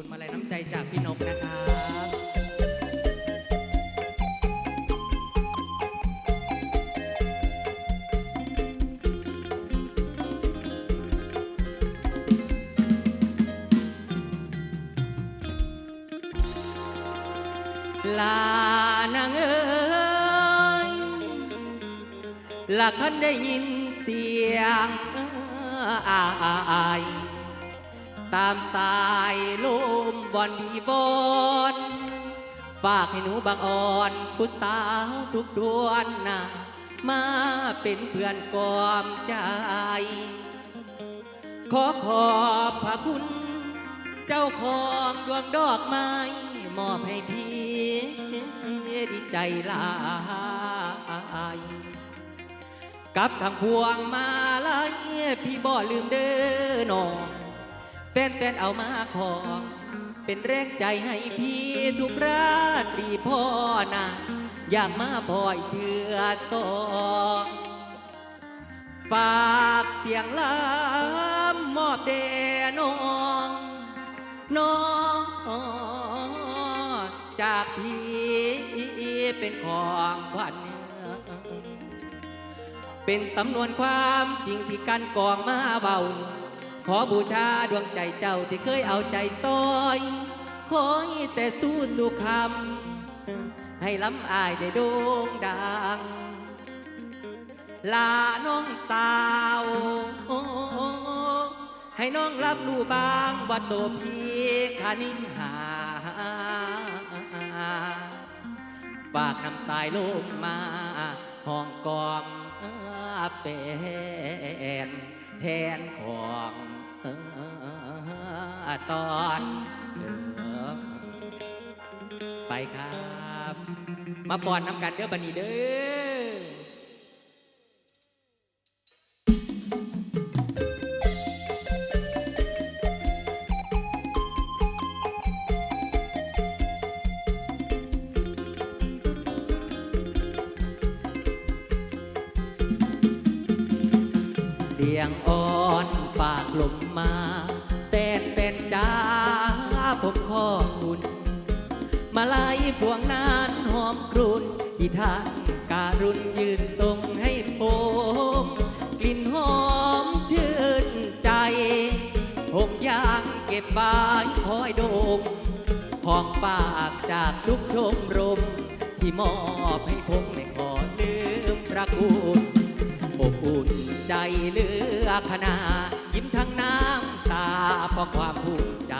คุณมาลัยน้ำใจจากพี่นกนะครับลานางเอ้ยละคันได้ยินเสียงอาย ตามสายลุมบอนดีบอนฝากให้หนูบางอ่อนผู้สาวทุกดวนนะมาเป็นเพื่อนกอมใจ ขอขอบพระคุณ เจ้าของดวงดอกไม้มอบให้พี่ดีใจลายกับทางพวงมาลายพี่บ่ลืมเด้อน้อง ฟนๆเอามาของ เป็นแรงใจให้พี่ทุกราตรีพ่อนะอยากมาบ่อยเถื่อตองฝากเสียงลำมอบเดน้องน้องจากพี่เป็นของขวัญเป็นสำนวนความจริงที่กันกองมาเบา ขอบูชาดวงใจเจ้าที่เคยเอาใจต้อยขอให้แต่สู้สุคำให้ล้ำอายได้โด่งดัง ลาน้องสาว ให้น้องรับรู้บางว่าตัวพี่ขานินหาฝากนำสายลมมาห้องกองเป็นแทนของ ตอนไปครับ มาปอนน้ำกันเด้อบันนี้เด้อ ผมขอคุณมาลายพวงนานหอมกรุนที่ท่านการุณยืนตรงให้ผมกลิ่นหอมชื่นใจผมยางเก็บไว้คอยดมของฝากจากทุกชมรม ที่มอบให้ผมไม่ขอลืมพระคุณอบอุ่นใจเลือขนายิ้มทั้งน้ำตาเพราะความภูมิใจ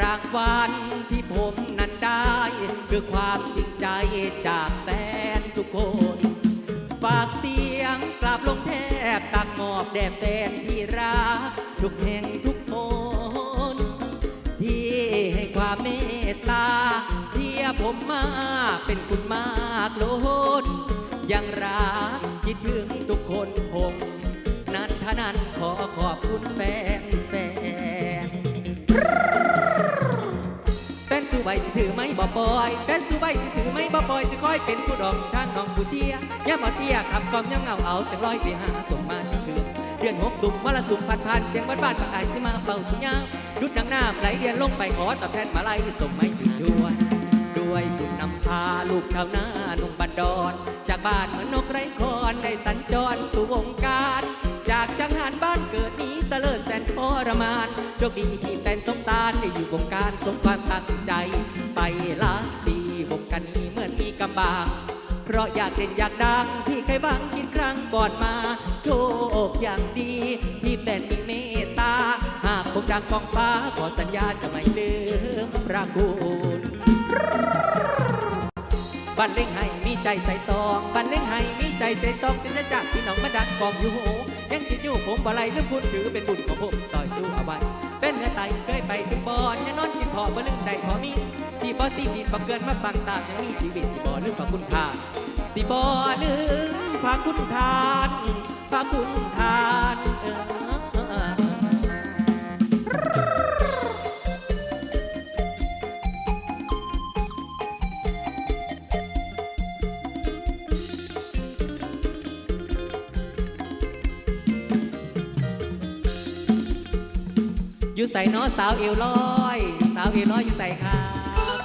รางวัลที่ผมนั้นได้ คือความจริงใจจากแฟนทุกคน ฝากเสียงกราบลงแทบตักหมอบแด่แฟนที่รัก ทุกแห่งทุกโนที่ให้ความเมตตา เชียผมมาเป็นคุณมากล้นยังรักคิดถึงทุกคนผม นันทนันขอขอบคุณแฟนแฟน ปอยแฟนสู้ใบสิถือไม่บ่ปอยจะคอยเป็นผู้ดองท่านน้องผู้เชียย่ามาเทียขับกล่อมย่ำเงาเอาจังร้อยไปหาส่งมาที่คืนเดือนหกดุมมรสุมพันพันเสียงบ้านบ้านปากอายที่มาเป่าทุกยามดุดดังน้ำไหลเรียนลงไปขอตอบแทนมาไล่ส่งไม่ถึงช่วย ด้วยบุญนำพาลูกชาวนาหนุ่มบันดอน จากบ้านเหมือนนกไร้คอนได้สัญจรสู่วงการ จากจังหันบ้านเกิดนี้ตะเลิศแสนทรมานโชคดีที่แฟนสงตาได้อยู่วงการสมความตั้งใจ ไปลายปีวงการนี้เหมือนมีกำบังเพราะอยากเด่นอยากดังที่เคยบังกินครั้งก่อนมา โชคอย่างดีที่แฟนมีเมตตา หากผมดังกองฟ้าขอสัญญาจะไม่ลืมพระคุณ บันเล่งให้มีใจใส่ตอง บันเล่งให้มีใจใส่ตองจึงจะจากพี่น้องมาดักกองอยู่ยังคิดอยู่ผมบ่ไรเรื่องคุณถือเป็นบุญของผมต่อยสู้เอาไว้เป็นเนื้อไตเคยไปถึงบอนยังนอนกินพอบ่ลืมใดพอมีที่บ่ตีดินบ่เกินมาฟังตายังมีชีวิตที่บ่ลืมพระคุณค่าที่บ่ลืมพระคุณทานพระคุณทานเออ ใส่น้อสาวเอวลอย สาวเอวลอยอยู่ใส่ครับ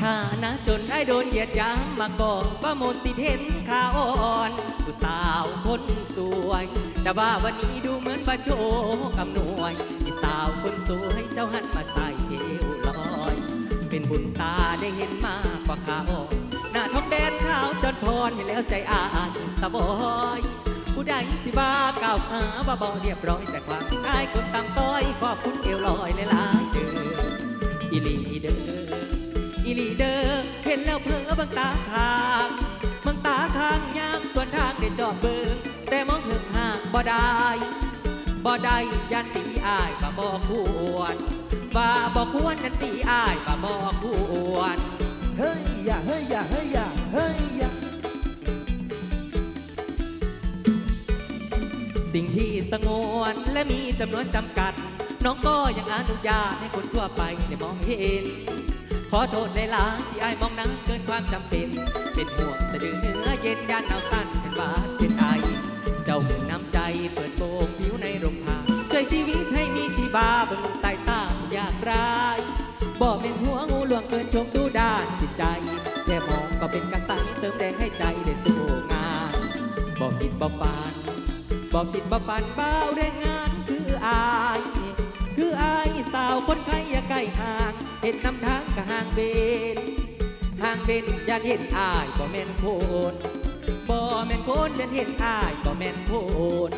ถ้านะจนได้โดนเหยียดยามมาก่อนว่าหมดติดเห็นขาอ่อนผู้สาวคนสวย แต่ว่าวันนี้ดูเหมือนว่าโชว์กำนวยที่สาวคนสวยเจ้าหันมา เป็นบุญตาได้เห็นมากกว่าขาออนหน้าท้องแดนขาวจนพรเห็นแล้วใจอายสะบอยผู้ใดสิบ้ากล่าวหาว่าบ่เรียบร้อยแต่ความที่ได้คนตามต้อยขอบคุณเอวลอยหลายๆเด้ออีลีเด้ออีลีเดอเห็นแล้วเพ้อบางตาทางบางตาทางยากส่วนทางได้จอดเบิงแต่มองเหิงห่างบ่ได้บ่ได้ยันตีอายว่าบ่ควรว่าบ่ควรยันตี อายว่าบ่ควรเฮ้ยอย่าเฮ้ยอย่าเฮ้ยอย่าเฮ้ยอย่าสิ่งที่สงวนและมีจำนวนจำกัด น้องก็ยังอนุญาตให้คนทั่วไปได้มองเห็น ขอโทษในหลายๆที่อายมองหนังเกินความจำเป็น เป็นห่วงสะดือเนื้อเย็นยานหนาวสั้นเป็นบาดเป็นไอเจ้ามีน้ำใจเปิดโปงผิวในโรงทานช่วยชีวิตให้มีชีบาบนสายตาอยากร้าย บอกเป็นหัวงูหลวงเกินชมดูด้านจิตใจ แค่มองก็เป็นกระใสเสริมแรงให้ใจได้สู้งานบอกคิดบอกปานบอกคิดบอกปานเบาแรงงานคืออาย คืออายสาวคนไข้อย่าใกล้ห่างเห็นนำทางก็ห่างเบนห่างเบนยันเห็นอายบ่แม่นโคนบ่แม่นโคนยันเห็นอายบ่แม่นโคน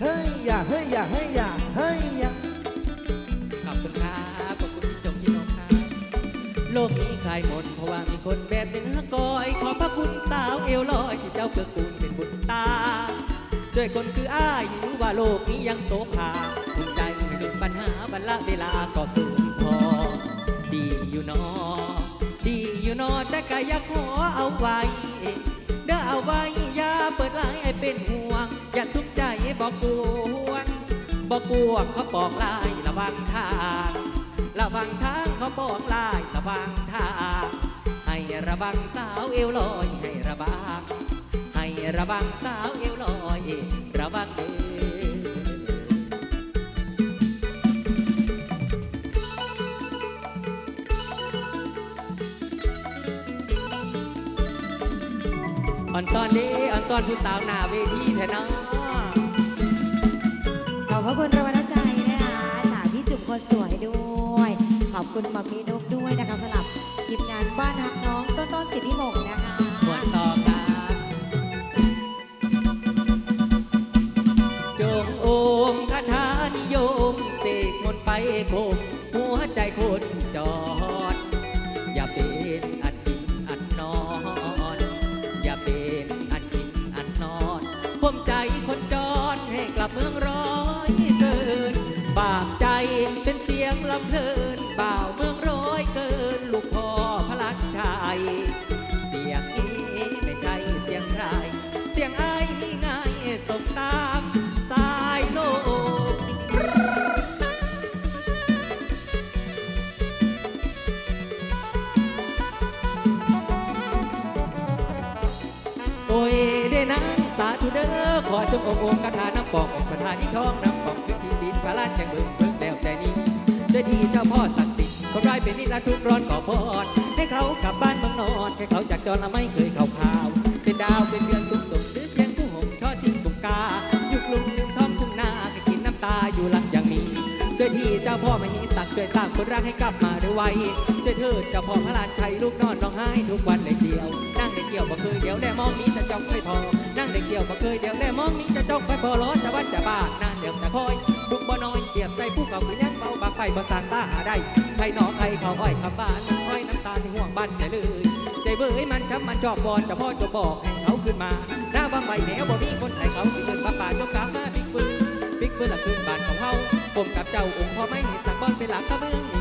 เฮ้ยอย่าเฮ้ยอย่าเฮ้ยอย่าเฮ้ยอย่า โลกนี้คลายหมดเพราะว่ามีคนแบบเป็นฮักกอย ขอพระคุณสาวเอวลอยที่เจ้าเกื้อกูลเป็นบุญตา ช่วยคนคืออ้ายรู้ว่าโลกนี้ยังโสภาภูมิใจให้ลืมปัญหาบรรละเวลาก็สูญพอ ดีอยู่นอ ดีอยู่นอแต่ก็อยากขอเอาไว้เด้อเอาไว้อย่าเปิดไลน์ให้เป็นห่วง อย่าทุกข์ใจบอกกวนบอกกวงเขาบอกลายระวังทาง ระวังทางเขาบอกลายระวังทางให้ระวังสาวเอวลอยให้ระวังให้ระวังสาวเอวลอยระวังเด้ออ่อนตอนนี้อ่อนตอนผู้สาวหน้าเวทีแท้เนาะขอบพระคุณรางวัลน้ำใจนะคะจากพี่จุ๋มคนสวยด้วย อบคุณมอมีนุกด้วยนะคะสำหรับทีมงานบ้านฮักน้องต้นต้นสิทธิมงษ์นะคะวต่อครับจงโอมคาถานิยมเสกมนต์ไปคมหัวใจคนจอด อย่าเป็นอันกินอันนอน อย่าเป็นอันกินอันนอนผมใจคนจรให้กลับเมืองร้อยเกิน บาปใจเป็นเสียงลำเพลิน บ่าวเมืองร้อยเกินลูกพ่อพระลักชัยเสียงนี้ไม่ใช่เสียงใคร เสียงไอ้ายนี่ไงส่งตามสายโลก โอ้ยเด้นางสาธุเด้อขอจงองค์องค์คาถาน้ำปององค์คาถาที่ท้องน้ำปองพื้นที่ดินพระลานแห่งเมืองเพิ่งแล้วแต่นี้ด้วยที่เจ้าพ่อศัก เป็นนิรันดร์ทุกร้อนขอพรให้เขากลับบ้านเมืองนอนให้เขาจากจรและไม่เคยเข้าข่าว เป็นดาวเป็นเดือนทุกตกซื้อเพียงผู้ห่มทอดทิ้งตุกกายุกลุงลืมท้องทุ่งนาให้กินน้ำตาอยู่หลังอย่างนี้ช่วยที่เจ้าพ่อไม่หิตักช่วยสร้างคนรักให้กลับมาด้วยไวช่วยเถิดเจ้าพ่อพระลานชัยลูกนอนร้องไห้ทุกวันเลยเดียว นั่งในเกี่ยวบ่เคยเดียวแลมองนี้จะจ้องไม่พอนั่งในเกี่ยวบ่เคยเดียวแลมองนี้จะจ้องไม่พอร้อนจะวันจะบ้านนานเดียวจะคอยบุกบ่น้อยเปียบใจผู้เก่าคือ บาบางไปบ่ต่างตาหาได้ใครหนอใครเขาอ้อยคำบ้านอ้อยน้ำตาลห่วงบ้านใจเลย ใจเบื่อมันช้ำมันชอบบอลจะพ่อจะบอกให้เขาขึ้นมาหน้าบางใบแหนวบ่มีคนไทยเขาสิเกินปาป่าจงกามาบิ๊กปืนบิ๊กปืนละคืนบ้านของเฮาผมกับเจ้าองค์พ่อไม่สักบอลเป็นหลักเมือง